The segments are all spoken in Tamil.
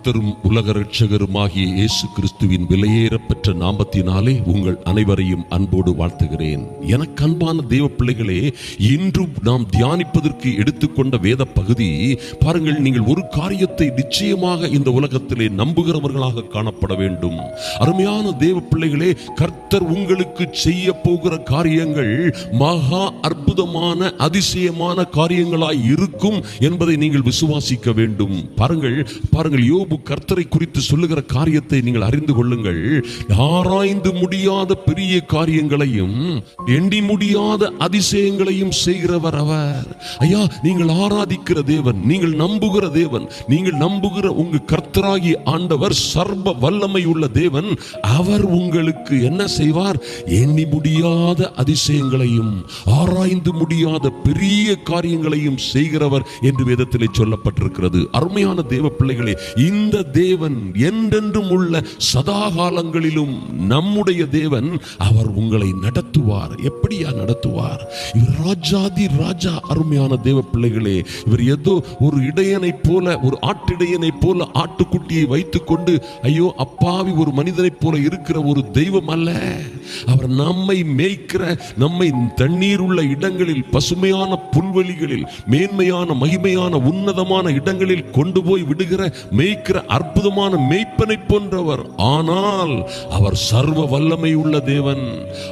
கத்தரும் உலக ரட்சகருமாகிய இயேசு கிறிஸ்துவின் விலையேறப்பெற்ற நாமத்தினாலே உங்கள் அனைவரையும் அன்போடு வாழ்த்துகிறேன். எனக்கு அன்பான தேவ பிள்ளைகளே இன்றும் நாம் தியானிப்பதற்கு எடுத்துக்கொண்ட வேத பகுதி பாருங்கள் நீங்கள் ஒரு காரியத்தை நிச்சயமாக இந்த உலகத்திலே நம்புகிறவர்களாக காணப்பட வேண்டும். அருமையான தேவ பிள்ளைகளே கர்த்தர் உங்களுக்கு செய்ய போகிற காரியங்கள் மகா அற்புதமான அதிசயமான காரியங்களாய் இருக்கும் என்பதை நீங்கள் விசுவாசிக்க வேண்டும். பாருங்கள் பாருங்கள் யோபு யோபு கர்த்தரை குறித்து சொல்லுகிற காரியத்தை நீங்கள் அறிந்து கொள்ளுங்கள். ஆராய்ந்து முடியாத பெரிய காரியங்களையும் எண்ணி முடியாத அதிசயங்களையும் செய்கிறவர் அவர். ஐயா நீங்கள் ஆராதிக்கிற தேவன் நீங்கள் நம்புகிற தேவன் நீங்கள் நம்புகிற உங்க கர்த்தராகி ஆண்டவர் சர்வ வல்லமை உள்ள தேவன் அவர் உங்களுக்கு என்ன செய்வார்? எண்ணி முடியாத அதிசயங்களையும் ஆராய்ந்து முடியாத பெரிய காரியங்களையும் செய்கிறவர் என்று வேதத்திலே சொல்லப்பட்டிருக்கிறது. அருமையான தேவ பிள்ளைகளே இந்த இந்த தேவன் என்றென்றும் உள்ள சதா காலங்களிலும் நம்முடைய தேவன் அவர் உங்களை நடத்துவார். எப்படியா நடத்துவார்? இவர் ராஜாதி ராஜா அருமையான தேவ பிள்ளைகளே இவர் ஏதோ ஒரு இடையனை போல ஒரு ஆட்டிடையனை போல ஆட்டுக்குட்டியை வைத்துக்கொண்டு ஐயோ அப்பாவி ஒரு மனிதனைப் போல இருக்கிற ஒரு தெய்வம் அல்ல. அவர் நம்மை மேய்க்கிற நம்மை தண்ணீர் உள்ள இடங்களில் பசுமையான புல்வெளிகளில் மேன்மையான மகிமையான உன்னதமான இடங்களில் கொண்டு போய் விடுகிற மேய்க்கிற இருக்கிற அற்புதமான மெய்ப்பனை போன்றவர். ஆனால் அவர் சர்வ வல்லமை உள்ள தேவன்.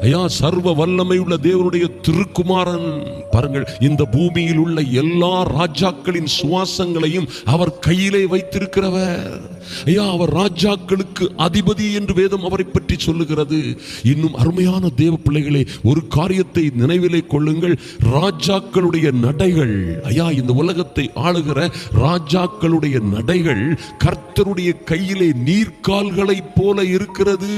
ஐயா சர்வ வல்லமை உள்ள தேவனுடைய திருக்குமாரன். பாருங்கள் இந்த பூமியில் உள்ள எல்லா ராஜாக்களின் சுவாசங்களையும் அவர் கையிலே வைத்திருக்கிறவர். ஐயா அவர் ராஜாக்களுக்கு அதிபதி என்று வேதம் அவரை பற்றி சொல்லுகிறது. இன்னும் அருமையான தேவ பிள்ளைகளே ஒரு காரியத்தை நினைவிலே கொள்ளுங்கள். ராஜாக்களுடைய நடைகள் ஐயா இந்த உலகத்தை ஆளுகிற ராஜாக்களுடைய நடைகள் கர்த்தருடைய கையிலே நீர்கால்களைப் போல இருக்கிறது.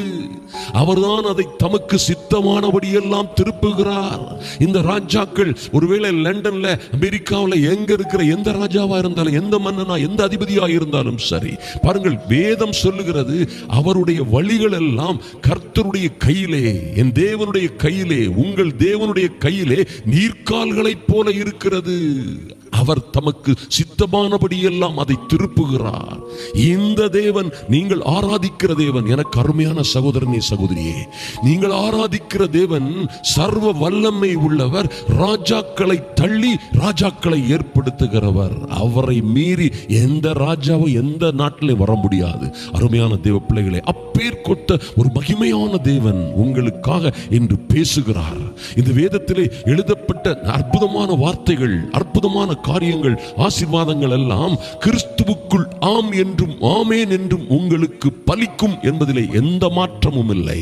அவர்தான் அதை தமக்கு சித்தமானபடி எல்லாம் திருப்புகிறார். இந்த ராஜாக்கள் ஒருவேளை லண்டன்ல அமெரிக்காவில் எங்க இருக்கிற எந்த ராஜாவா இருந்தாலும் எந்த மன்னனா எந்த அதிபதியா இருந்தாலும் சரி பாருங்கள் வேதம் சொல்லுகிறது அவருடைய வழிகள் எல்லாம் கர்த்தருடைய கையிலே என் தேவனுடைய கையிலே உங்கள் தேவனுடைய கையிலே நீர்க்கால்களைப் போல இருக்கிறது. அவர் தமக்கு சித்தமானபடி எல்லாம் அதை திருப்புகிறார். இந்த தேவன் நீங்கள் ஆராதிக்கிற தேவன் எனக்கு அருமையான சகோதரனே சகோதரியே நீங்கள் ஆராதிக்கிற தேவன் சர்வ வல்லமை உள்ளவர் ராஜாக்களை தள்ளி ராஜாக்களை ஏற்படுத்துகிறவர். அவரை மீறி எந்த ராஜாவும் எந்த நாட்டிலே வர முடியாது. அருமையான தேவ பிள்ளைகளை அப்பேர் கொத்த ஒரு மகிமையான தேவன் உங்களுக்காக என்று பேசுகிறார். இந்த வேதத்திலே எழுதப்பட்ட அற்புதமான வார்த்தைகள் அற்புதமான காரியங்கள் ஆசீர்வாதங்கள் எல்லாம் கிறிஸ்துவுக்குள் ஆம் என்றும் ஆமேன் என்றும் உங்களுக்கு பலிக்கும் என்பதிலே எந்த மாற்றமும் இல்லை.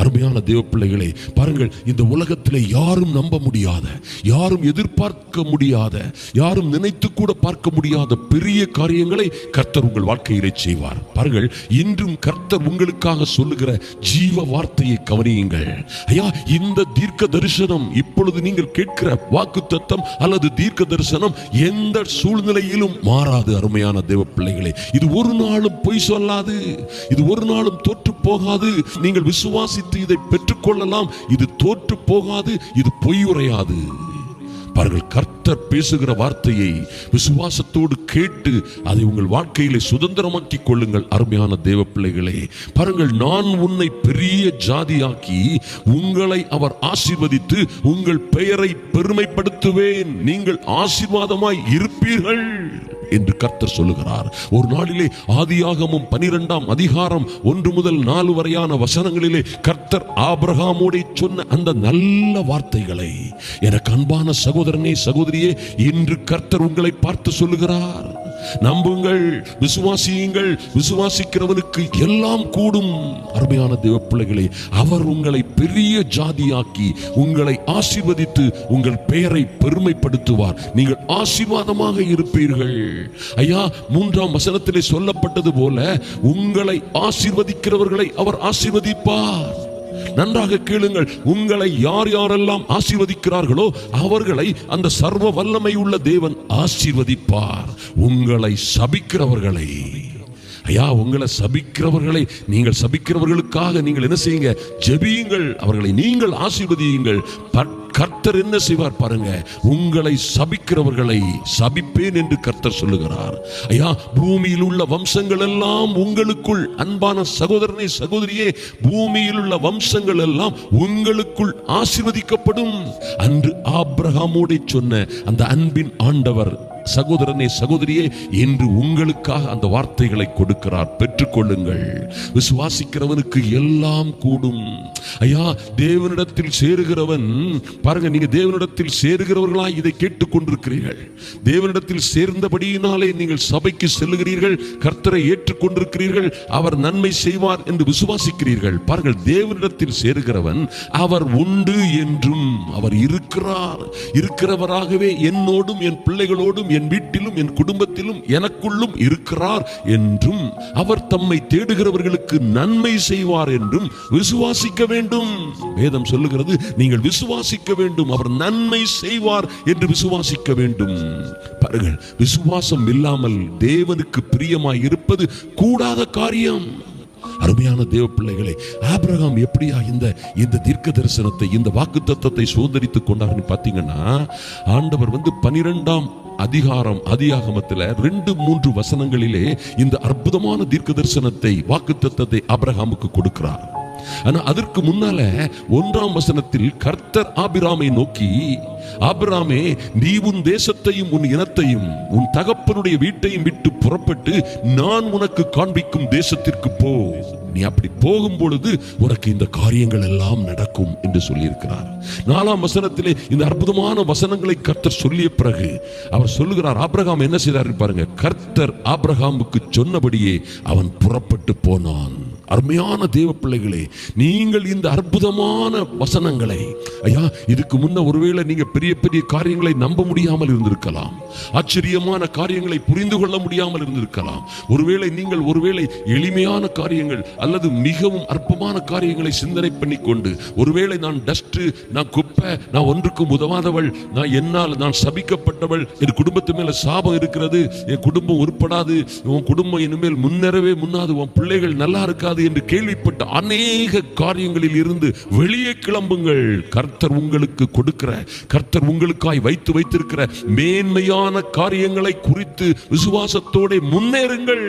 அருமையான தேவ பிள்ளைகளை பாருங்கள் இந்த உலகத்திலே யாரும் நம்ப முடியாத யாரும் எதிர்பார்க்க முடியாத யாரும் நினைத்து கூட பார்க்க முடியாத பெரிய காரியங்களை கர்த்தர் உங்கள் வாழ்க்கையிலே செய்வார். பாருங்கள் இன்றும் கர்த்தர் உங்களுக்காக சொல்லுகிற ஜீவ வார்த்தையை கவனியுங்கள். ஐயா இந்த தீர்க்க தரிசனம் இப்பொழுது நீங்கள் கேட்கிற வாக்கு தத்தம் அல்லது தீர்க்க தரிசனம் எந்த சூழ்நிலையிலும் மாறாது அருமையான தேவ பிள்ளைகளே. இது ஒரு நாளும் பொய் சொல்லாது. இது ஒரு நாளும் தோற்று போகாது. நீங்கள் விசுவாசித்து இதை பெற்றுக்கொள்ளலாம். இது தோற்று போகாது. இது பொய் உரையாது. பாருங்கள் கர்த்தர் பேசுகிற வார்த்தையை விசுவாசத்தோடு கேட்டு அதை உங்கள் வாழ்க்கையிலே சுதந்திரமாக்கிக் கொள்ளுங்கள் அருமையான தேவ பிள்ளைகளே. பாருங்கள் நான் உன்னை பெரிய ஜாதியாக்கி உங்களை அவர் ஆசீர்வதித்து உங்கள் பெயரை பெருமைப்படுத்துவேன். நீங்கள் ஆசீர்வாதமாய் இருப்பீர்கள். என்று கர்த்தர் சொல்லுகிறார். ஒரு நாளிலே ஆதியாகமும் பனிரெண்டாம் அதிகாரம் ஒன்று முதல் நாலு வரையான வசனங்களிலே கர்த்தர் ஆபிரகாமோடே சொன்ன அந்த நல்ல வார்த்தைகளை எனக்கு அன்பான சகோதரனே சகோதரியே இன்று கர்த்தர் உங்களை பார்த்து சொல்லுகிறார். நம்புங்கள் விசுவாசியுங்கள் விசுவாசிக்கிறவனுக்கு எல்லாம் கூடும். அருமையான தேவ பிள்ளைகளே அவர் உங்களை பெரிய ஜாதியாக்கி உங்களை ஆசீர்வதித்து உங்கள் பெயரை பெருமைப்படுத்துவார். நீங்கள் ஆசீர்வாதமாக இருப்பீர்கள். ஐயா மூன்றாம் வசனத்திலே சொல்லப்பட்டது போல உங்களை ஆசீர்வதிக்கிறவர்களை அவர் ஆசீர்வதிப்பார். நன்றாக கேளுங்கள். உங்களை யார் யாரெல்லாம் ஆசீர்வதிக்கிறார்களோ அவர்களை அந்த சர்வ வல்லமை உள்ள தேவன் ஆசீர்வதிப்பார். உங்களை சபிக்கிறவர்களை. ஐயா உங்களை சபிக்கிறவர்களை நீங்கள் சபிக்கிறவர்களுக்காக நீங்கள் என்ன செய்யுங்க? ஜெபியுங்கள். அவர்களை நீங்கள் ஆசீர்வதியுங்கள். பட்ட கர்த்தர் என்ன செய்வார் பாருங்க உங்களை சபிக்கிறவர்களை சபிப்பேன் என்று கர்த்தர் சொல்லுகிறார். ஐயா பூமியில் உள்ள வம்சங்கள் எல்லாம் உங்களுக்குள் அன்பான சகோதரனே சகோதரியே பூமியில் உள்ள வம்சங்கள் எல்லாம் உங்களுக்குள் ஆசிர்வதிக்கப்படும். அன்று ஆபிரகாமோடே சொன்ன அந்த அன்பின் ஆண்டவர் சகோதரனே சகோதரியே என்று உங்களுக்காக அந்த வார்த்தைகளை கொடுக்கிறார். பெற்றுக்கொள்ளுங்கள். விசுவாசிக்கிறவனுக்கு எல்லாம் கூடும். ஐயா தேவனிடத்தில் சேருகிறவன் பாருங்க நீங்க தேவனிடத்தில் சேருகிறவர்களாய் இதை கேட்டுக்கொண்டிருக்கிறீர்கள். தேவனிடத்தில் சேர்ந்தபடியினாலே நீங்கள் சபைக்கு செல்லுகிறீர்கள் கர்த்தரை ஏற்றுக்கொண்டிருக்கிறீர்கள் அவர் நன்மை செய்வார் என்று விசுவாசிக்கிறீர்கள். பாருங்கள் தேவனிடத்தில் சேருகிறவன் அவர் உண்டு என்றும் அவர் இருக்கிறார். இருக்கிறவராகவே என்னோடும் என் பிள்ளைகளோடும் என் வீட்டிலும் என் குடும்பத்திலும் எனக்குள்ளும் இருக்கிறார் என்றும் அவர் தம்மை தேடுகிறவர்களுக்கு நன்மை செய்வார் என்றும் விசுவாசிக்க வேண்டும். வேதம் சொல்லுகிறது நீங்கள் விசுவாசிக்க வேண்டும். அவர் நன்மை செய்வார் என்று விசுவாசிக்க வேண்டும். பாருங்கள் விசுவாசம் இல்லாமல் தேவனுக்கு பிரியமாய் இருப்பது கூடாத காரியம். அருமையான தேவ பிள்ளைகளை ஆபிரகாம் எப்படியா இந்த இந்த தீர்க்க தரிசனத்தை இந்த வாக்கு தத்தத்தை சுதந்திரித்துக் கொண்டார்னு பாத்தீங்கன்னா ஆண்டவர் வந்து பனிரெண்டாம் அதிகாரம் அதிகாகமத்தில் ரெண்டு மூன்று வசனங்களிலே இந்த அற்புதமான தீர்க்க தரிசனத்தை வாக்கு தத்துவத்தை ஆபிரகாமுக்கு கொடுக்கிறார். ஆனா அதற்கு முன்னால ஒன்றாம் வசனத்தில் கர்த்தர் ஆபிராமை நோக்கி ஆபிராமே நீ உன் தேசத்தையும் உன் இனத்தையும் உன் தகப்பனுடைய வீட்டையும் விட்டு புறப்பட்டு நான் உனக்கு காண்பிக்கும் தேசத்திற்கு போ. நீ அப்படி போகும் பொழுது உனக்கு இந்த காரியங்கள் எல்லாம் நடக்கும் என்று சொல்லியிருக்கிறார். நாலாம் வசனத்திலே இந்த அற்புதமான வசனங்களை கர்த்தர் சொல்லிய பிறகு அவர் சொல்லுகிறார் ஆபிரகாம் என்ன செய்தார் பாருங்க கர்த்தர் ஆபிரகாமுக்கு சொன்னபடியே அவன் புறப்பட்டு போனான். அருமையான தேவ பிள்ளைகளே நீங்கள் இந்த அற்புதமான வசனங்களை ஐயா இதுக்கு முன்ன ஒருவேளை நீங்க பெரிய பெரிய காரியங்களை நம்ப முடியாமல் இருந்திருக்கலாம். ஆச்சரியமான காரியங்களை புரிந்து கொள்ள முடியாமல் இருந்திருக்கலாம். ஒருவேளை நீங்கள் ஒருவேளை எளிமையான காரியங்கள் அல்லது மிகவும் அற்பமான காரியங்களை சிந்தனை பண்ணி கொண்டு ஒருவேளை நான் டஸ்ட் நான் குப்பை நான் ஒன்றுக்கும் உதவாதவள் நான் என்னால் நான் சபிக்கப்பட்டவள் என் குடும்பத்து மேல சாபம் இருக்கிறது என் குடும்பம் உருப்படாது உன் குடும்பம் இனிமேல் முன்னேறவே முன்னாது உன் பிள்ளைகள் நல்லா இருக்காது என்று கேள்விப்பட்ட அநேக காரியங்களில் இருந்து வெளியே கிளம்புங்கள். கர்த்தர் உங்களுக்கு கொடுக்கிற கர்த்தர் உங்களுக்காய் வைத்து வைத்திருக்கிற மேன்மையான காரியங்களை குறித்து விசுவாசத்தோட முன்னேறுங்கள்.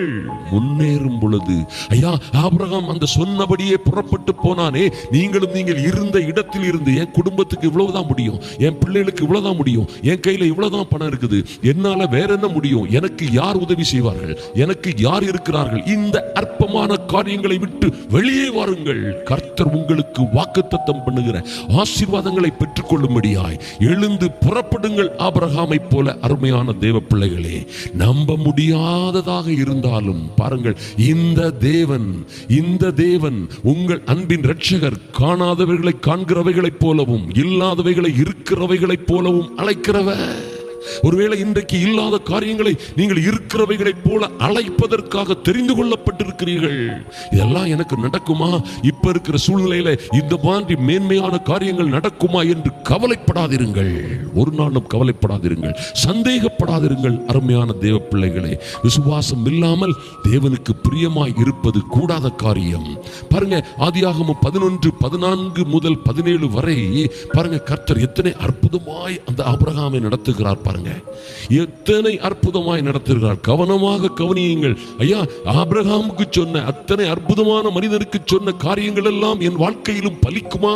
முன்னேறும் பொழுது ஐயா ஆபிரகாம் அந்த சொன்னபடியே புறப்பட்டு போனானே. நீங்களும் நீங்கள் இருந்த இடத்தில் இருந்து என் குடும்பத்துக்கு இவ்வளவுதான் முடியும் என் பிள்ளைகளுக்கு இவ்வளவுதான் முடியும் என் கையில இவ்வளவுதான் பணம் இருக்குது. என்னால வேற என்ன முடியும்? எனக்கு யார் உதவி செய்வார்கள்? எனக்கு யார் இருக்கிறார்கள்? இந்த அற்பமான காரியங்களை விட்டு வெளியே வாருங்கள். கர்த்தர் உங்களுக்கு வாக்குத்தத்தம் பண்ணுகிற ஆசீர்வாதங்களை பெற்றுக்கொள்ளும்படியாய் எழுந்து புறப்படுங்கள் ஆபரகாமை போல அருமையான தேவ பிள்ளைகளே நம்ப முடியாததாக இருந்தாலும் பாருங்கள் இந்த தேவன் இந்த தேவன் உங்கள் அன்பின் ரட்சகர் காணாதவைகளை காண்கிறவைகளைப் போலவும் இல்லாதவைகளை இருக்கிறவைகளைப் போலவும் அழைக்கிறவர். ஒருவேளை இன்றைக்கு இல்லாத காரியங்களை நீங்கள் இருக்கிறவைகளைப் போல அழைப்பதற்காக தெரிந்து கொள்ளப்பட்டிருக்கிறீர்கள். இதெல்லாம் எனக்கு நடக்குமா? இப்ப இருக்கிற சூழ்நிலையில இந்த மாதிரி மேன்மையான காரியங்கள் நடக்குமா என்று கவலைப்படாதிருங்கள். ஒரு நாளும் கவலைப்படாதிருங்கள். சந்தேகப்படாதிருங்கள் அருமையான தேவ பிள்ளைகளே விசுவாசம் இல்லாமல் தேவனுக்கு பிரியமாய் இருப்பது கூடாத காரியம். பாருங்க ஆதியாகமும் பதினொன்று பதினான்கு முதல் பதினேழு வரை பாருங்க கர்த்தர் எத்தனை அற்புதமாய் அந்த அபிரகாமை நடத்துகிறார் பாருங்க. எத்தனை அற்புதமாய் நடத்துகிறார் கவனமாக கவனியுங்கள். ஐயா ஆபிரகாமுக்கு சொன்ன அத்தனை அற்புதமான மனிதருக்கு சொன்ன காரியங்கள் எல்லாம் என் வாழ்க்கையிலும் பலிக்குமா?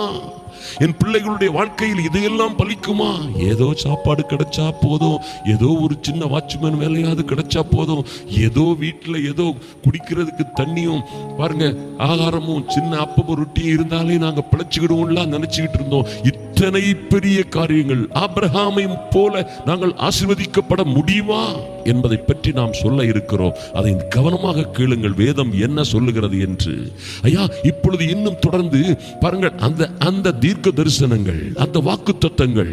என் பிள்ளைகளுடைய வாழ்க்கையில் இதையெல்லாம் பலிக்குமா? ஏதோ சாப்பாடு கிடைச்சா போதும். ஏதோ ஒரு சின்ன வாட்ச்மேன் வேலையாவது கிடைச்சா போதும். ஏதோ வீட்டில் ஏதோ குடிக்கிறதுக்கு தண்ணியும் பாருங்க ஆகாரமும் சின்ன அப்பமும் ரொட்டியும் இருந்தாலே நாங்கள் பிழைச்சிக்கிடுவோம்லாம் நினச்சிக்கிட்டு இருந்தோம். இத்தனை பெரிய காரியங்கள் ஆப்ரஹாமையும் போல நாங்கள் ஆசிர்வதிக்கப்பட முடியுமா என்பதை பற்றி நாம் சொல்ல இருக்கிறோம். அதை கவனமாக கேளுங்கள். வேதம் என்ன சொல்லுகிறது என்று. ஐயா இப்பொழுது இன்னும் தொடர்ந்து பாருங்கள். அந்த அந்த தீர்க்க தரிசனங்கள் அந்த வாக்கு தத்தங்கள்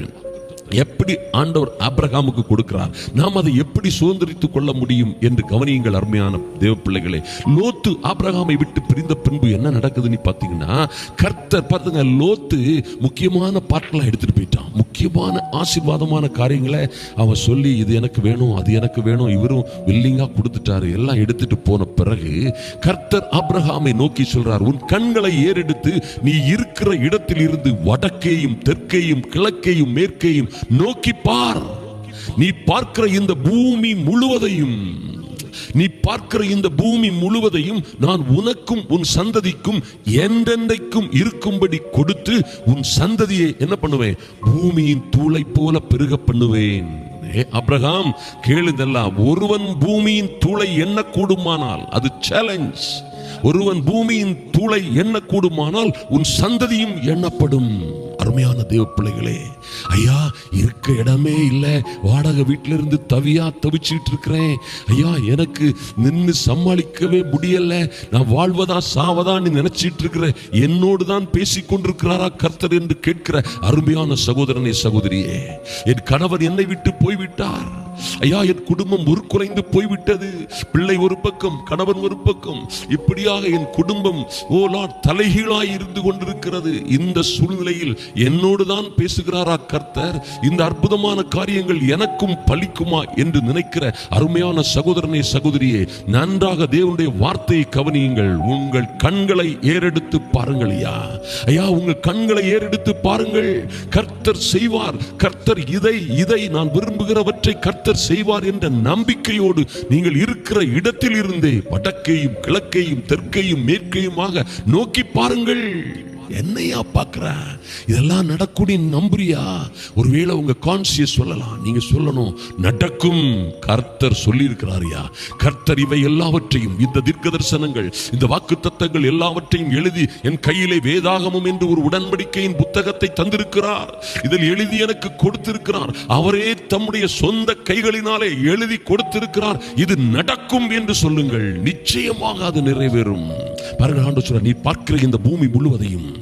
எப்படி ஆண்டவர் ஆப்ரஹாமுக்கு கொடுக்கிறார்? நாம் அதை எப்படி சுதந்திரித்துக் கொள்ள முடியும் என்று கவனியுங்கள் அருமையான தேவ பிள்ளைகளே லோத்து ஆப்ரஹாமை விட்டு பிரிந்த பின்பு என்ன நடக்குதுன்னு பார்த்தீங்கன்னா கர்த்தர் பார்த்துங்க லோத்து முக்கியமான பாட்டெல்லாம் எடுத்துட்டு போயிட்டான். முக்கியமான ஆசீர்வாதமான காரியங்களை அவன் சொல்லி இது எனக்கு வேணும் அது எனக்கு வேணும் இவரும் வில்லிங்கா கொடுத்துட்டாரு எல்லாம் எடுத்துட்டு போன பிறகு கர்த்தர் ஆப்ரஹாமை நோக்கி சொல்றார் உன் கண்களை ஏறெடுத்து நீ இருக்கிற இடத்தில் இருந்து வடக்கேயும் தெற்கேயும் கிழக்கேயும் மேற்கேயும் நோக்கி பார். நீ பார்க்கிற இந்த பூமி முழுவதையும் நீ பார்க்கிற இந்த பூமி முழுவதையும் நான் உனக்கும் உன் சந்ததிக்கும் என்றென்றைக்கும் இருக்கும்படி கொடுத்து உன் சந்ததியை என்ன பண்ணுவேன்? பூமியின் தூளை போல பெருக பண்ணுவேன். அப்ரஹாம் கேளுதெல்லாம் ஒருவன் பூமியின் தூளை என்ன கூடுமானால் அது சேலஞ்ச் ஒருவன் பூமியின் தூளை என்ன கூடுமானால் உன் சந்ததியும் எண்ணப்படும். அருமையான தேவ பிள்ளைகளே ஐயா இருக்க இடமே இல்லை. வாடகை வீட்டில இருந்து தவியா தவிச்சிட்டு இருக்கிறேன். ஐயா எனக்கு நின்று சமாளிக்கவே முடியல. நான் வாழ்வதா சாவதான்னு நினைச்சிட்டு இருக்கிறேன். என்னோடு தான் பேசிக் கொண்டிருக்கிறாரா கர்த்தர் என்று கேட்கிற அருமையான சகோதரனே சகோதரியே என் கணவர் என்னை விட்டு போய்விட்டார். ஐயா என் குடும்பம் உருக்குலைந்து போய்விட்டது. பிள்ளை ஒரு பக்கம் கணவன் ஒரு பக்கம். இப்படியாக என் குடும்பம் ஓலா தலைகீழாய் இருந்து கொண்டிருக்கிறது. இந்த சூழ்நிலையில் என்னோடு தான் பேசுகிறாரா கர்த்தர்? இந்த அற்புதமான காரியங்கள் எனக்கும் பலிக்குமா என்று நினைக்கிற அருமையான சகோதரனே சகோதரியே நன்றாக தேவனுடைய வார்த்தையை கவனியுங்கள். உங்கள் கண்களை ஏறெடுத்து பாருங்கள் ஐயா ஐயா உங்கள் கண்களை ஏறெடுத்து பாருங்கள். கர்த்தர் செய்வார். கர்த்தர் இதை இதை நான் விரும்புகிறவற்றை கர்த்தர் செய்வார் என்ற நம்பிக்கையோடு நீங்கள் இருக்கிற இடத்தில் இருந்தே வடக்கையும் கிழக்கையும் தெற்கையும் மேற்கையுமாக நோக்கி பாருங்கள். என்னையா பார்க்குற? இதெல்லாம் நடக்கூடிய நம்புறியா? ஒருவேளை உங்க கான்சியஸ் சொல்லலாம். நீங்க சொல்லணும் நடக்கும். கர்த்தர் சொல்லியிருக்கிறாரியா? கர்த்தர் இவை எல்லாவற்றையும் இந்த தீர்க்க தரிசனங்கள் இந்த வாக்கு தத்தங்கள் எல்லாவற்றையும் எழுதி என் கையிலே வேதாகமம் என்று ஒரு உடன்படிக்கையின் புத்தகத்தை தந்திருக்கிறார். இதில் எழுதி எனக்கு கொடுத்திருக்கிறார். அவரே தம்முடைய சொந்த கைகளினாலே எழுதி கொடுத்திருக்கிறார். இது நடக்கும் என்று சொல்லுங்கள். நிச்சயமாக அது நிறைவேறும். பாருங்க ஆண்டு சொல்ற நீ பார்க்கிற இந்த பூமி முழுவதையும்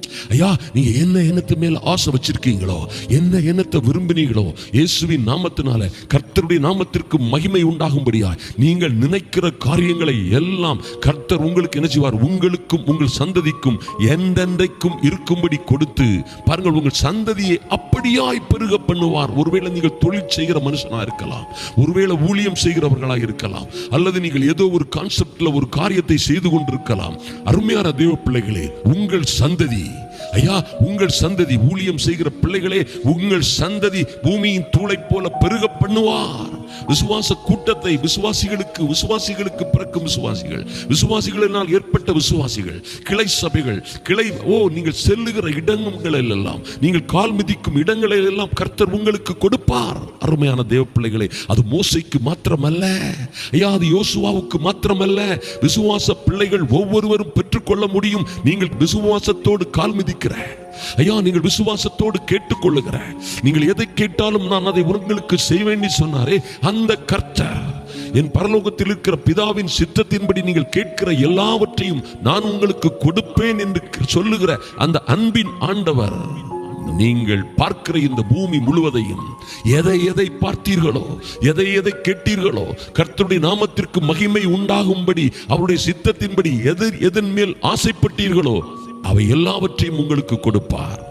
ஐயா நீங்க என்ன எண்ணத்து மேல ஆசை வச்சிருக்கீங்களோ என்ன எண்ணத்தை விரும்பினீங்களோ இயேசுவின் நாமத்தினால கர்த்தருடைய நாமத்திற்கு மகிமை உண்டாகும்படியா நீங்கள் நினைக்கிற காரியங்களை எல்லாம் கர்த்தர் உங்களுக்கு என்ன செய்வார்? உங்களுக்கும் உங்கள் சந்ததிக்கும் எந்தெந்தைக்கும் இருக்கும்படி கொடுத்து பாருங்கள் உங்கள் சந்ததியை அப்படியாய் பெருக பண்ணுவார். ஒருவேளை நீங்கள் தொழில் செய்கிற மனுஷனா இருக்கலாம் ஒருவேளை ஊழியம் செய்கிறவர்களா இருக்கலாம் அல்லது நீங்கள் ஏதோ ஒரு கான்செப்ட்ல ஒரு காரியத்தை செய்து கொண்டிருக்கலாம். அருமையான தேவ பிள்ளைகளே உங்கள் சந்ததி ஐயா உங்கள் சந்ததி ஊழியம் செய்கிற பிள்ளைகளே உங்கள் சந்ததி பூமியின் தூளை போல பெருக பண்ணுவார். விசுவாச கூட்டத்தை விசுவாசிகளுக்கு விசுவாசிகளுக்கு பிறக்கும் விசுவாசிகள் விசுவாசிகளினால் ஏற்பட்ட விசுவாசிகள் கிளை சபைகள் கிளை ஓ நீங்கள் செல்லுகிற இடங்களில் எல்லாம் நீங்கள் கால் மிதிக்கும் இடங்களில் எல்லாம் கர்த்தர் உங்களுக்கு கொடுப்பார். அருமையான தேவ பிள்ளைகளை அது மோசைக்கு மாத்திரமல்ல. ஐயா அது யோசுவாவுக்கு மாத்திரமல்ல. விசுவாச பிள்ளைகள் ஒவ்வொருவரும் பெற்றுக்கொள்ள முடியும். நீங்கள் விசுவாசத்தோடு கால் மிதிக்கிற ஐயா நீங்கள் விசுவாசத்தோடு கேட்டுக்கொள்ளுகிற நீங்கள் எதை கேட்டாலும் நான் அதை உங்களுக்கு செய்வேன் சொன்னாரே அந்த கர்த்தர். என் பரலோகத்தில் இருக்கிற பிதாவின் சித்தத்தின்படி நீங்கள் கேட்கிற எல்லாவற்றையும் நான் உங்களுக்கு கொடுப்பேன் என்று சொல்லுகிற அந்த அன்பின் ஆண்டவர். நீங்கள் பார்க்கிற இந்த பூமி முழுவதையும் எதை எதை பார்த்தீர்களோ எதை எதை கேட்டீர்களோ கர்த்தருடைய நாமத்திற்கு மகிமை உண்டாகும்படி அவருடைய சித்தத்தின்படி எது எதன் மேல் ஆசைப்பட்டீர்களோ அவை எல்லாவற்றையும் உங்களுக்கு கொடுப்பார்.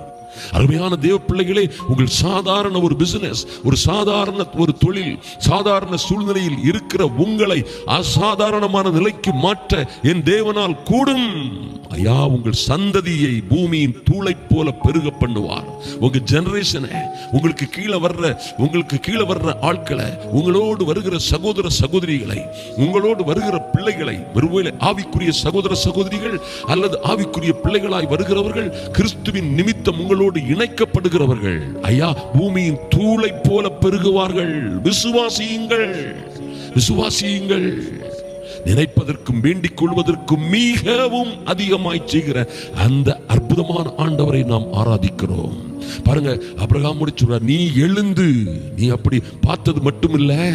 அருமையான தேவ பிள்ளைகளே உங்கள் சாதாரண ஒரு பிசினஸ் ஒரு சாதாரண ஒரு தொழில் சாதாரண சூழ்நிலையில் இருக்கிற உங்களை அசாதாரணமான நிலைக்கு மாற்ற என் தேவனால் கூடும். ஐயா உங்கள் சந்ததியை பூமியின் தூளை போல பெருக பண்ணுவார். உங்க ஜெனரேஷனை உங்களுக்கு கீழே வர்ற உங்களுக்கு கீழே வர்ற ஆட்களை உங்களோடு வருகிற சகோதர சகோதரிகளை உங்களோடு வருகிற பிள்ளைகளை ஒருவேளை ஆவிக்குரிய சகோதர சகோதரிகள் அல்லது ஆவிக்குரிய பிள்ளைகளாய் வருகிறவர்கள் கிறிஸ்துவின் நிமித்தம் உங்களோடு இணைக்கப்படுகிறவர்கள். ஐயா பூமியின் தூளை போல பெருகுவார்கள். விசுவாசியுங்கள். விசுவாசியுங்கள். நினைப்பதற்கும் வேண்டிக் கொள்வதற்கும் மிகவும் அதிகமாய் செய்கிற அந்த அற்புதமான ஆண்டவரை நாம் ஆராதிக்கிறோம். பாருங்க அபிரகாம் சொல்றார் நீ எழுந்து நீ அப்படி பார்த்தது மட்டும் இல்ல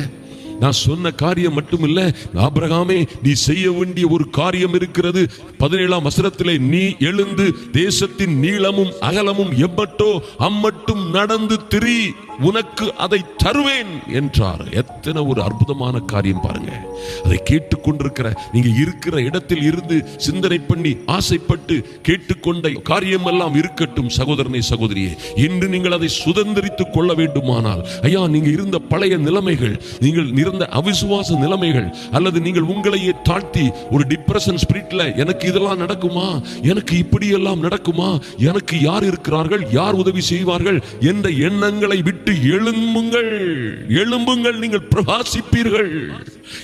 நான் சொன்ன காரியம் மட்டும் மட்டுமில்ல ஆபிரகாமே நீ செய்ய வேண்டிய ஒரு காரியம் இருக்கிறது. பதினேழாம் வசனத்திலே நீ எழுந்து தேசத்தின் நீளமும் அகலமும் எப்பட்டோ அம்மட்டும் நடந்து திரி. உனக்கு அதை தருவேன் என்றார். எத்தனை ஒரு அற்புதமான காரியம் பாருங்க. அதை கேட்டுக்கொண்டிருக்கிற நீங்க இருக்கிற இடத்தில் இருந்து சிந்தனை பண்ணி ஆசைப்பட்டு கேட்டுக்கொண்ட காரியம் எல்லாம் இருக்கட்டும் சகோதரனை சகோதரியே. இன்று நீங்கள் அதை சுதந்திரித்துக் கொள்ள வேண்டுமானால் ஐயா நீங்க இருந்த பழைய நிலைமைகள் நீங்கள் இருந்த அவிசுவாச நிலைமைகள் அல்லது நீங்கள் உங்களையே தாழ்த்தி ஒரு டிப்ரெஷன் ஸ்பிரிட்ல எனக்கு இதெல்லாம் நடக்குமா? எனக்கு இப்படி எல்லாம் நடக்குமா? எனக்கு யார் இருக்கிறார்கள்? யார் உதவி செய்வார்கள்? என்ற எண்ணங்களை விட்டு எழும்புங்கள். எழும்புங்கள் நீங்கள் பிரகாசிப்பீர்கள்.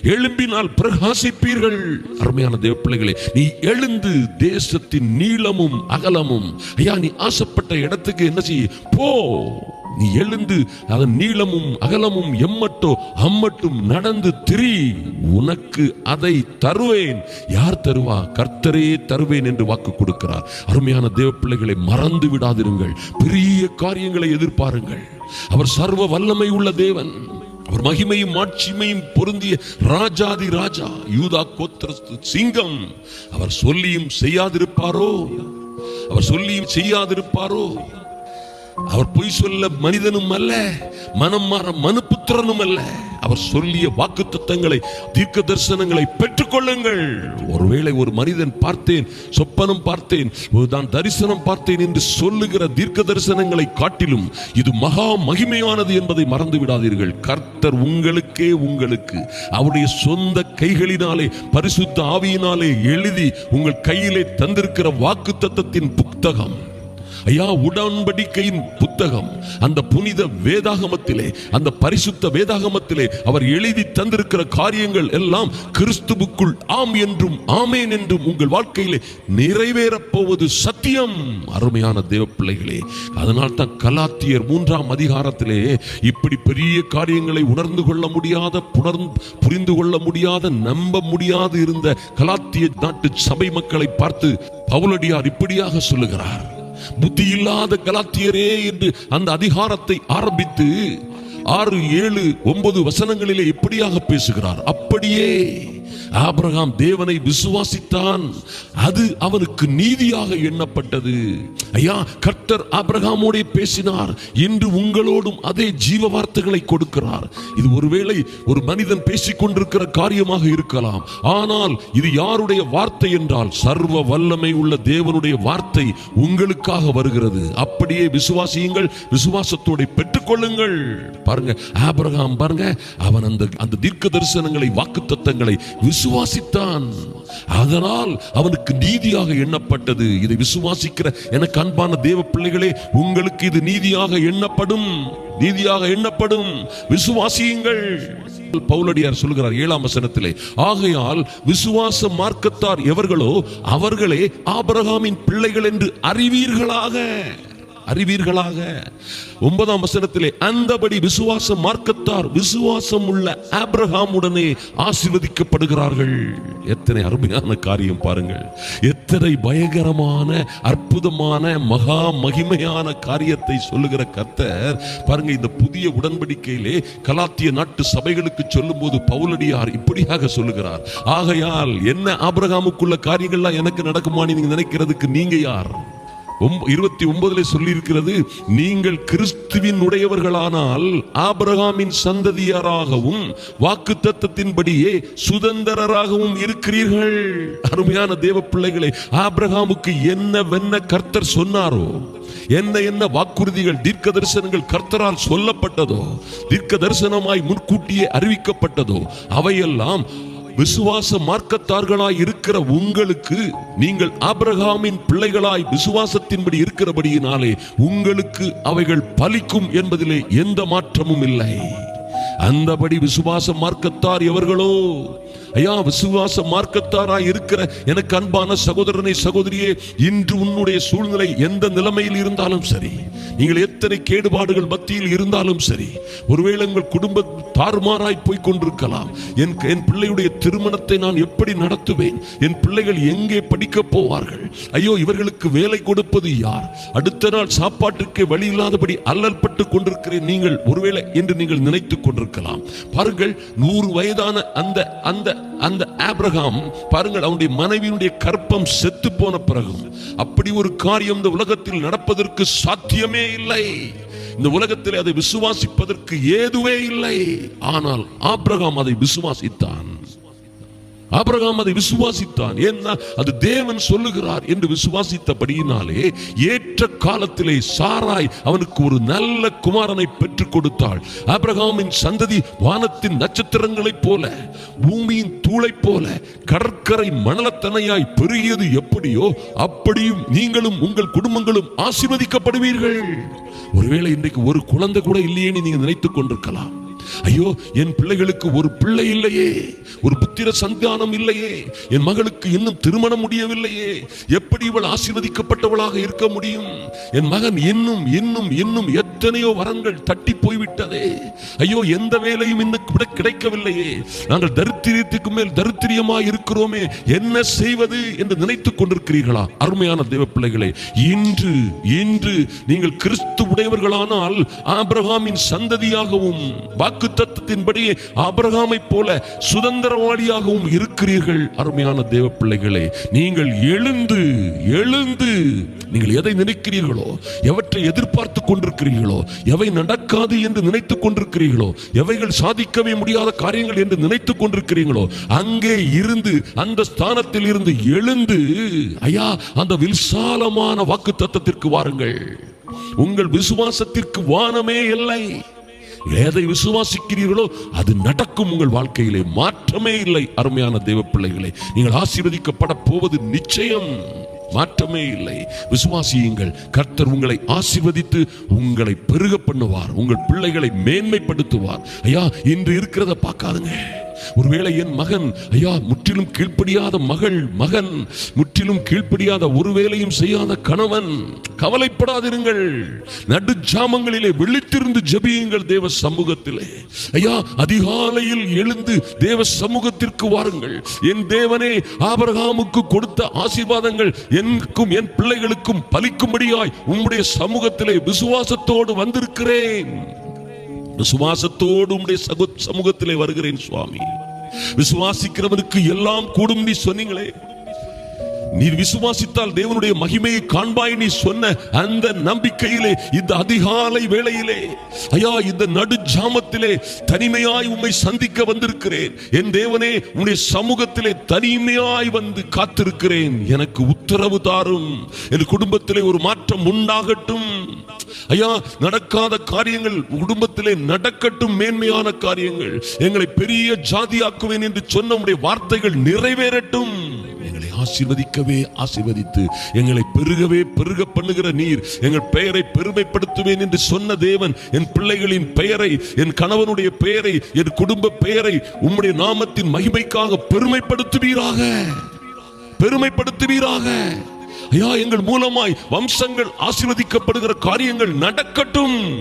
எழும்பினால் பிரகாசிப்பீர்கள். அருமையான தேவ பிள்ளைகளே நீ எழுந்து தேசத்தின் நீளமும் அகலமும் ஐயா நீ ஆசைப்பட்ட இடத்துக்கு என்ன செய்ய? போ. நீ எழுந்து அதன் நீளமும் அகலமும் எம்மட்டோ அம்மட்டும் நடந்து திரி. உனக்கு அதை தருவேன். யார் தருவா? கர்த்தரே தருவேன் என்று வாக்கு கொடுக்கிறார். அருமையான தேவ பிள்ளைகளை மறந்து விடாதிருங்கள். பெரிய காரியங்களை எதிர்பாருங்கள். அவர் சர்வ வல்லமை உள்ள தேவன். அவர் மகிமையும் ஆட்சிமையும் பொருந்திய ராஜாதி ராஜா யூதா கோத்திரஸ்து சிங்கம். அவர் சொல்லியும் செய்யாதிருப்பாரோ? அவர் சொல்லியும் செய்யாதிருப்பாரோ? அவர் பொய் சொல்ல மனிதனும் அல்ல மனம் மாற மனுபுத்திரனும் அல்ல. அவர் சொல்லிய வாக்கு தத்தங்களை தீர்க்க தரிசனங்களை பெற்றுக்கொள்ளுங்கள். ஒருவேளை ஒரு மனிதன் பார்த்தேன் சொப்பனம் பார்த்தேன் நான் தரிசனம் பார்த்தேன் என்று சொல்லுகிற தீர்க்க தரிசனங்களை காட்டிலும் இது மகா மகிமையானது என்பதை மறந்து விடாதீர்கள். கர்த்தர் உங்களுக்கே உங்களுக்கு அவருடைய சொந்த கைகளினாலே பரிசுத்த ஆவியினாலே எழுதி உங்கள் கையிலே தந்திருக்கிற வாக்கு தத்தத்தின் புத்தகம். ஐயா உடன்படிக்கையின் புத்தகம் அந்த புனித வேதாகமத்திலே அந்த பரிசுத்த வேதாகமத்திலே அவர் எழுதி தந்திருக்கிற காரியங்கள் எல்லாம் கிறிஸ்துவுக்குள் ஆம் என்றும் ஆமேன் என்றும் உங்கள் வாழ்க்கையிலே நிறைவேறப் போவது சத்தியம். அருமையான தேவ பிள்ளைகளே அதனால் தான் கலாத்தியர் மூன்றாம் அதிகாரத்திலே இப்படி பெரிய காரியங்களை உணர்ந்து கொள்ள முடியாத புணர்ந்து புரிந்து கொள்ள முடியாத நம்ப முடியாது இருந்த கலாத்திய நாட்டு சபை மக்களை பார்த்து பவுலடியார் இப்படியாக சொல்லுகிறார். புத்தி இல்லாத கலாத்தியரே என்று அந்த அதிகாரத்தை ஆரம்பித்து ஆறு ஏழு ஒன்பது வசனங்களிலே இப்படியாக பேசுகிறார். அப்படியே ஆபிரகாம் தேவனை விசுவாசித்தான். அது அவனுக்கு நீதியாக எண்ணப்பட்டது. ஐயா கர்த்தர் ஆபிரகாமோடே பேசினார். இன்று உங்களோடும் அதே ஜீவ வார்த்தைகளை கொடுக்கிறார். இது ஒருவேளை ஒரு மனிதன் பேசிக் கொண்டிருக்கிற காரியமாக இருக்கலாம். ஆனால் இது யாருடைய வார்த்தை என்றால் சர்வ வல்லமை உள்ள தேவனுடைய வார்த்தை உங்களுக்காக வருகிறது. அப்படியே விசுவாசியுங்கள் விசுவாசத்தோட பெற்றுக்கொள்ளுங்கள். பாருங்க ஆபிரகாம் பாருங்க அவன் அந்த அந்த தீர்க்க தரிசனங்களை வாக்கு தத்தங்களை விசுவாசித்தான். அதனால் அவனுக்கு நீதியாக எண்ணப்பட்டது. இதை விசுவாசிக்கிற எனக்கு அன்பான தேவ பிள்ளைகளே உங்களுக்கு இது நீதியாக எண்ணப்படும். நீதியாக எண்ணப்படும். விசுவாசியுங்கள். பவுலடியார் சொல்கிறார் ஏழாம் வசனத்திலே ஆகையால் விசுவாச மார்க்கத்தார் எவர்களோ அவர்களே ஆபிரகாமின் பிள்ளைகள் என்று அறிவீர்களாக. அறிவீர்களாக. ஒன்பதாம் வசனத்திலே அந்தபடி விசுவாச மார்க்கத்தார் விசுவாசம் உள்ள ஆபிரகாமுடனே ஆசீர்வதிக்கப்படுகிறார்கள். எத்தனை அருமையான காரியம் பாருங்கள். எத்தனை பயங்கரமான அற்புதமான மகா மகிமையான காரியத்தை சொல்லுகிற கர்த்தர். பாருங்க இந்த புதிய உடன்படிக்கையிலே கலாத்திய நாட்டு சபைகளுக்கு சொல்லும்போது பவுலடியார் இப்படியாக சொல்லுகிறார். ஆகையால் என்ன ஆபிரகாமுக்குள்ள காரியங்கள்லாம் எனக்கு நடக்குமான்னு நீங்க நினைக்கிறதுக்கு நீங்க யார்? இருபத்தி ஒன்பதுல சொல்லி இருக்கிறது நீங்கள் கிறிஸ்துவின் உடையவர்களானால் ஆபிரகாமின் சந்ததியாராகவும் வாக்கு தத்தத்தின்படியே சுதந்திரராகவும் இருக்கிறீர்கள். அருமையான தேவ பிள்ளைகளை ஆபிரகாமுக்கு என்ன வென்ன கர்த்தர் சொன்னாரோ என்ன என்ன வாக்குறுதிகள் தீர்க்க தரிசனங்கள் கர்த்தரால் சொல்லப்பட்டதோ தீர்க்க தரிசனமாய் முன்கூட்டியே அறிவிக்கப்பட்டதோ அவையெல்லாம் விசுவாச மார்க்கத்தார்களாய் இருக்கிற உங்களுக்கு நீங்கள் ஆபிரகாமின் பிள்ளைகளாய் விசுவாசத்தின்படி இருக்கிறபடியினாலே உங்களுக்கு அவைகள் பலிக்கும் என்பதிலே எந்த மாற்றமும் இல்லை. அந்தபடி விசுவாச மார்க்கத்தார் எவர்களோ ஐயா விசுவாச மார்க்கத்தாராய் இருக்கிற எனக்கு அன்பான சகோதரனை சகோதரியே இன்று உன்னுடைய சூழ்நிலை எந்த நிலைமையில் இருந்தாலும் சரி நீங்கள் எத்தனை கேடுபாடுகள் மத்தியில் இருந்தாலும் சரி ஒருவேளை உங்கள் குடும்ப தாறுமாறாய் போய் கொண்டிருக்கலாம். என் என் பிள்ளையுடைய திருமணத்தை நான் எப்படி நடத்துவேன்? என் பிள்ளைகள் எங்கே படிக்க போவார்கள்? ஐயோ இவர்களுக்கு வேலை கொடுப்பது யார்? அடுத்த நாள் சாப்பாட்டுக்கு வழி இல்லாதபடி அல்லல்பட்டு கொண்டிருக்கிறேன். நீங்கள் ஒருவேளை என்று நீங்கள் நினைத்துக் கொண்டிருக்கலாம். பாருங்கள் நூறு வயதான அந்த அந்த அந்த ஆப்ரகாம் பாருங்கள் அவனுடைய மனைவியினுடைய கற்பம் செத்து போன பிறகு அப்படி ஒரு காரியம் இந்த உலகத்தில் நடப்பதற்கு சாத்தியமே இல்லை. இந்த உலகத்தில் அதை விசுவாசிப்பதற்கு ஏதுவே இல்லை. ஆனால் ஆப்ரகாம் அதை விசுவாசித்தான். ஆபிரகாம் அதை விசுவாசித்தான். ஏன்னா அது தேவன் சொல்லுகிறார் என்று விசுவாசித்தபடியினாலே ஏற்ற காலத்திலே சாராய் அவனுக்கு ஒரு நல்ல குமாரனை பெற்றுக் கொடுத்தாள். ஆபிரகாமின் சந்ததி வானத்தின் நட்சத்திரங்களைப் போல பூமியின் தூளைப் போல கடற்கரை மணலத்தனையாய் பெருகியது எப்படியோ அப்படியும் நீங்களும் உங்கள் குடும்பங்களும் ஆசிர்வதிக்கப்படுவீர்கள். ஒருவேளை இன்றைக்கு ஒரு குழந்தை கூட இல்லையேன்னு நீங்க நினைத்துக் கொண்டிருக்கலாம். ஐயோ என் பிள்ளைகளுக்கு ஒரு பிள்ளை இல்லையே. ஒரு புத்திர சந்தானம் இல்லையே. என் மகளுக்கு இன்னும் திருமணம் முடியவில்லையே. எப்படி இவள் ஆசீர்வதிக்கப்பட்டவளாக இருக்க முடியும்? என் மகன் இன்னும் இன்னும் இன்னும் எத்தனையோ வரங்கள் தட்டி போய்விட்டதே. ஐயோ எந்த வேலையும் இன்னும் கூட கிடைக்கவில்லையே. நாங்கள் தரித்திரியத்துக்கு மேல் தரித்திரியமாய் இருக்கிறோமே. என்ன செய்வது என்று நினைத்துக் கொண்டிருக்கிறீர்களா அருமையான தேவ பிள்ளைகளே? இன்று இன்று நீங்கள் கிறிஸ்து உடையவர்களானால் ஆபிரகாமின் சந்ததியாகவும் வாக்கு தத்துவத்தின்படி ஆபிரகாமை போல சுதந்திரவாளியாகவும் இருக்கிறீர்கள் அருமையான தேவ பிள்ளைகளே. நீங்கள் எழுந்து எழுந்து நீங்கள் எதை நினைக்கிறீர்களோ எவற்றை எதிர்பார்த்து கொண்டிருக்கிறீர்களோ எவை நடக்காது என்று நினைத்துக் கொண்டிருக்கிறீர்களோ? எவைகள் சாதிக்கவே முடியாத காரியங்கள் என்று நினைத்துக் கொண்டிருக்கிறீங்களோ அங்கே இருந்து அந்த ஸ்தானத்தில் இருந்து எழுந்து ஐயா அந்த விசாலமான வாக்கு தத்துவத்திற்கு வாருங்கள். உங்கள் விசுவாசத்திற்கு வானமே இல்லை. எதை விசுவாசிக்கிறீர்களோ அது நடக்கும். உங்கள் வாழ்க்கையிலே மாற்றமே இல்லை அருமையான தெய்வ பிள்ளைகளை நீங்கள் ஆசீர்வதிக்கப்பட போவது நிச்சயம். மாற்றமே இல்லை. விசுவாசியுங்கள். கர்த்தர் உங்களை ஆசிர்வதித்து உங்களை பெருக பண்ணுவார். உங்கள் பிள்ளைகளை மேன்மைப்படுத்துவார். ஐயா இன்று இருக்கிறத பார்க்காதுங்க. ஒருவேளை என் மகன் ஐயா முற்றிலும் கீழ்ப்படியாத மகள் மகன் முற்றிலும் கீழ்ப்படியாத ஒரு வேலையும் செய்யாத கணவன் கவலைப்படாதிருங்கள். நடு ஜாமங்களிலே விழித்திருந்து ஜெபியுங்கள் தேவ சமூகத்திலே. ஐயா அதிகாலையில் எழுந்து தேவ சமூகத்திற்கு வாருங்கள். என் தேவனே ஆபரகாமுக்கு கொடுத்த ஆசீர்வாதங்கள் எனக்கும் என் பிள்ளைகளுக்கும் பலிக்கும்படியாய் உம்முடைய சமூகத்திலே விசுவாசத்தோடு வந்திருக்கிறேன். விசுவாசத்தோடு உடைய சமூகத்திலே வருகிறேன் சுவாமி. விசுவாசிக்கிறவனுக்கு எல்லாம் கூடும் நீ சொன்னீங்களே. நீர் விசுவாசித்தால் தேவனுடைய மகிமையை காண்பாய் நீ சொன்ன அந்த நம்பிக்கையிலே இந்த அதிகாலை வேளையிலே ஐயா இந்த நடு ஜாமத்திலே தனிமையாய் உம்மை சந்திக்க வந்திருக்கிறேன். என் தேவனே உன்னுடைய சமூகத்திலே தனிமையாய் வந்து காத்திருக்கிறேன். எனக்கு உத்தரவு தாரும். என் குடும்பத்திலே ஒரு மாற்றம் உண்டாகட்டும். ஐயா நடக்காத காரியங்கள் குடும்பத்திலே நடக்கட்டும் மேன்மையான காரியங்கள். எங்களை பெரிய ஜாதியாக்குவேன் என்று சொன்ன உடைய வார்த்தைகள் நிறைவேறட்டும். எங்களை ஆசீர்வதிக்கவே ஆசீர்வதித்து எங்களை பெருகவே பெருக பண்ணுகிற நீர் எங்கள் பெயரை பெருமைப்படுத்துவேன் என்று சொன்ன தேவன் என் பிள்ளைகளின் பெயரை என் கணவனுடைய பெயரை என் குடும்ப பெயரை உம்முடைய நாமத்தின் மகிமைக்காக பெருமைப்படுத்துவீராக. பெருமைப்படுத்துவீராக. ஐயா எங்கள் மூலமாய் வம்சங்கள் ஆசீர்வதிக்கப்படுகிற காரியங்கள் நடக்கட்டும்.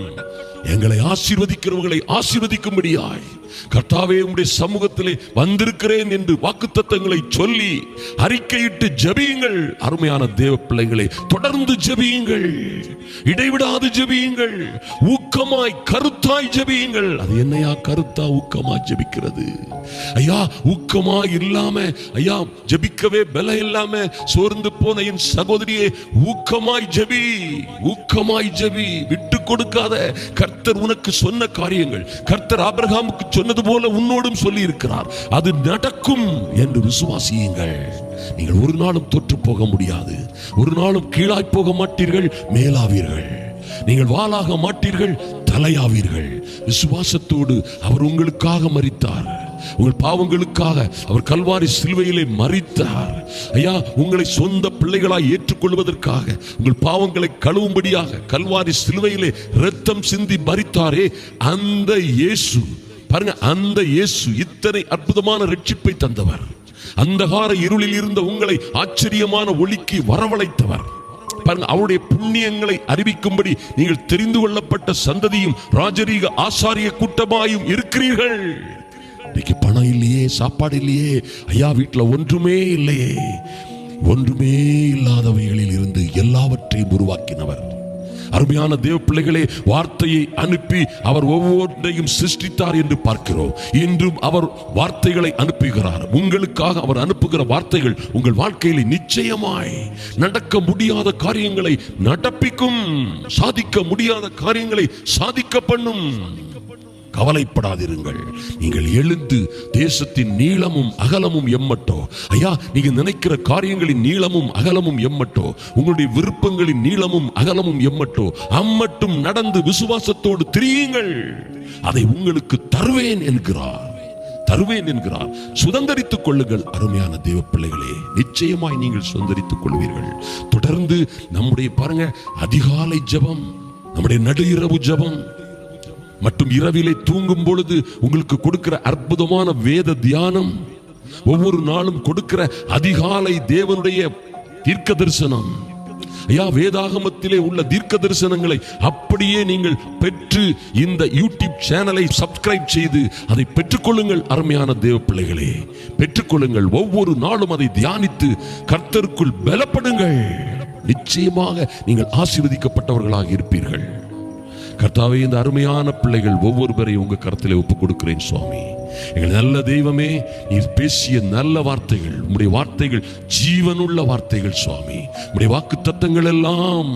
எங்களை ஆசீர்வதிக்கிறவர்களை ஆசீர்வதிக்கும்படியாய். கர்த்தாவே உம்முடைய சமூகத்திலே வந்திருக்கிறேன் என்று வாக்குத்தத்தங்களை சொல்லி அறிக்கையிட்டு ஜபியுங்கள். அருமையான தேவ பிள்ளைகளை தொடர்ந்து ஜபியுங்கள். இடைவிடாது ஜபியுங்கள். ஊக்கமாய் கருத்தாய் ஜபியுங்கள். அது என்னையா கருத்தா ஊக்கமா ஜபிக்கிறது? ஐயா ஊக்கமா இல்லாம ஐயா ஜபிக்கவே பல இல்லாம சோர்ந்து போன என் சகோதரியே ஊக்கமாய் ஜபி ஊக்கமாய் ஜபி. விட்டு கொடுக்காத கர்த்தர் உனக்கு சொன்ன காரியங்கள். கர்த்தர் ஆபிரகாமுக்கு சொன்னது போல உன்னோடும் சொல்லி இருக்கிறார் அது நடக்கும் என்று விசுவாசியுங்கள். நீங்கள் ஒரு நாளும் தொற்று போக முடியாது. ஒரு நாளும் கீழாய் போக மாட்டீர்கள் மேலாவீர்கள். நீங்கள் வாளாக மாட்டீர்கள் தலையாவீர்கள். விசுவாசத்தோடு அவர் உங்களுக்காக மறித்தார் உங்கள் பாவங்களுக்காக அவர் கல்வாரி சிலுவையிலே மறித்தார் ஐயா உங்களை சொந்த பிள்ளைகளாய் ஏற்றுக்கொள்வதற்காக உங்கள் பாவங்களை கழுவும்படியாக கல்வாரி சிலுவையிலே ரத்தம் சிந்தி மறித்தாரே அந்த இயேசு பாருங்க அந்த இயேசு இத்தனை அற்புதமான ரட்சிப்பை தந்தவர். அந்தகார இருளில் இருந்த உங்களை ஆச்சரியமான ஒளிக்கு வரவழைத்தவர். பாருங்க அவருடைய புண்ணியங்களை அறிவிக்கும்படி நீங்கள் தெரிந்து கொள்ளப்பட்ட சந்ததியும் ராஜரீக ஆசாரிய கூட்டமாயும் இருக்கிறீர்கள். இன்னைக்கு பணம் இல்லையே சாப்பாடு இல்லையே ஐயா வீட்டுல ஒன்றுமே இல்லையே. ஒன்றுமே இல்லாதவைகளில் இருந்து எல்லாவற்றையும் உருவாக்கினவர். அருமையான தேவ பிள்ளைகளே வார்த்தையை அனுப்பி அவர் ஒவ்வொன்றையும் சிருஷ்டித்தார் என்று பார்க்கிறோம். இன்றும் அவர் வார்த்தைகளை அனுப்புகிறார். உங்களுக்காக அவர் அனுப்புகிற வார்த்தைகள் உங்கள் வாழ்க்கையில் நிச்சயமாய் நடக்க முடியாத காரியங்களை நடப்பிக்கும் சாதிக்க முடியாத காரியங்களை சாதிக்க பண்ணும் கவலைப்படாதிருங்கள். நீங்கள் எழுந்து தேசத்தின் நீளமும் அகலமும் எம்மட்டோ. ஐயா நீங்க நினைக்கிற காரியங்களின் நீளமும் அகலமும் எம்மட்டோ. உங்களுடைய விருப்பங்களின் நீளமும் அகலமும் எம்மட்டோ. அம்மட்டும் நடந்து விசுவாசத்தோடு திரியுங்கள். அதை உங்களுக்கு தருவேன் என்கிறார். தருவேன் என்கிறார். சுதந்தரித்துக் கொள்ளுங்கள் அருமையான தேவ பிள்ளைகளே. நிச்சயமாய் நீங்கள் சுதந்தரித்துக் கொள்வீர்கள். தொடர்ந்து நம்முடைய பாருங்க அதிகாலை ஜெபம் நம்முடைய நடு இரவு ஜெபம் மற்றும் இரவிலே தூங்கும் பொழுது உங்களுக்கு கொடுக்கிற அற்புதமான வேத தியானம் ஒவ்வொரு நாளும் கொடுக்கிற அதிகாலை தேவனுடைய தீர்க்க தரிசனம் ஐயா வேதாகமத்திலே உள்ள தீர்க்க தரிசனங்களை அப்படியே நீங்கள் பெற்று இந்த யூடியூப் சேனலை சப்ஸ்கிரைப் செய்து அதை பெற்றுக்கொள்ளுங்கள் அருமையான தேவ பிள்ளைகளே. பெற்றுக்கொள்ளுங்கள் ஒவ்வொரு நாளும் அதை தியானித்து கர்த்தருக்குள் பலப்படுங்கள். நிச்சயமாக நீங்கள் ஆசீர்வதிக்கப்பட்டவர்களாக இருப்பீர்கள். கர்த்தாவே இந்த அருமையான பிள்ளைகள் ஒவ்வொருவரையும் உங்க கருத்திலே ஒப்புக் கொடுக்கிறேன் சுவாமி. எங்கள் நல்ல தெய்வமே நீர் பேசிய நல்ல வார்த்தைகள் உடைய வார்த்தைகள் ஜீவனுள்ள வார்த்தைகள் சுவாமி. உடைய வாக்கு தத்தங்கள் எல்லாம்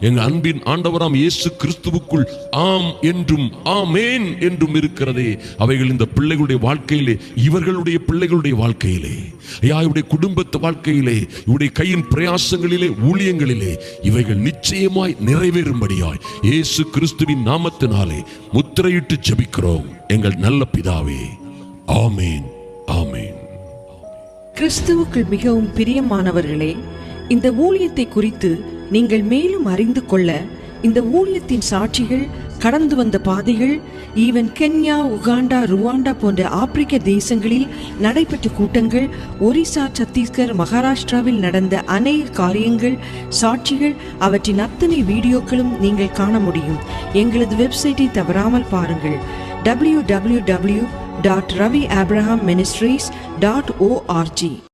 எங்கள் அன்பின் ஆண்டவராம் இயேசு கிறிஸ்துவுக்குள் ஆம் என்றும் ஆமேன் என்றும் இருக்கிறதே. அவைகள் இந்த பிள்ளைகளுடைய வாழ்க்கையிலே இவர்களுடைய பிள்ளைகளுடைய வாழ்க்கையிலே. ஐயா இவருடைய குடும்பத்து வாழ்க்கையிலே இவருடைய கையின் பிரயாசங்களிலே ஊழியங்களிலே இவைகள் நிச்சயமாய் நிறைவேறும்படியாய் இயேசு கிறிஸ்துவின் நாமத்தினாலே முத்திரையிட்டு ஜபிக்கிறோம். எங்கள் நல்ல பிதாவே ஆமீன் ஆமீன். கிறிஸ்துவுக்குள் மிகவும் பிரியமானவர்களே இந்த ஊழியத்தை குறித்து நீங்கள் மேலும் அறிந்து கொள்ள இந்த ஊழியத்தின் சாட்சிகள் கடந்து வந்த பாதைகள் ஈவன் கென்யா உகாண்டா ருவாண்டா போன்ற ஆப்பிரிக்க தேசங்களில் நடைபெற்ற கூட்டங்கள் ஒரிசா சத்தீஸ்கர் மகாராஷ்டிராவில் நடந்த அநேக காரியங்கள் சாட்சிகள் அவற்றின் அத்தனை வீடியோக்களும் நீங்கள் காண முடியும். எங்களது வெப்சைட்டை தவறாமல் பாருங்கள். W W W www.raviabrahamministries.org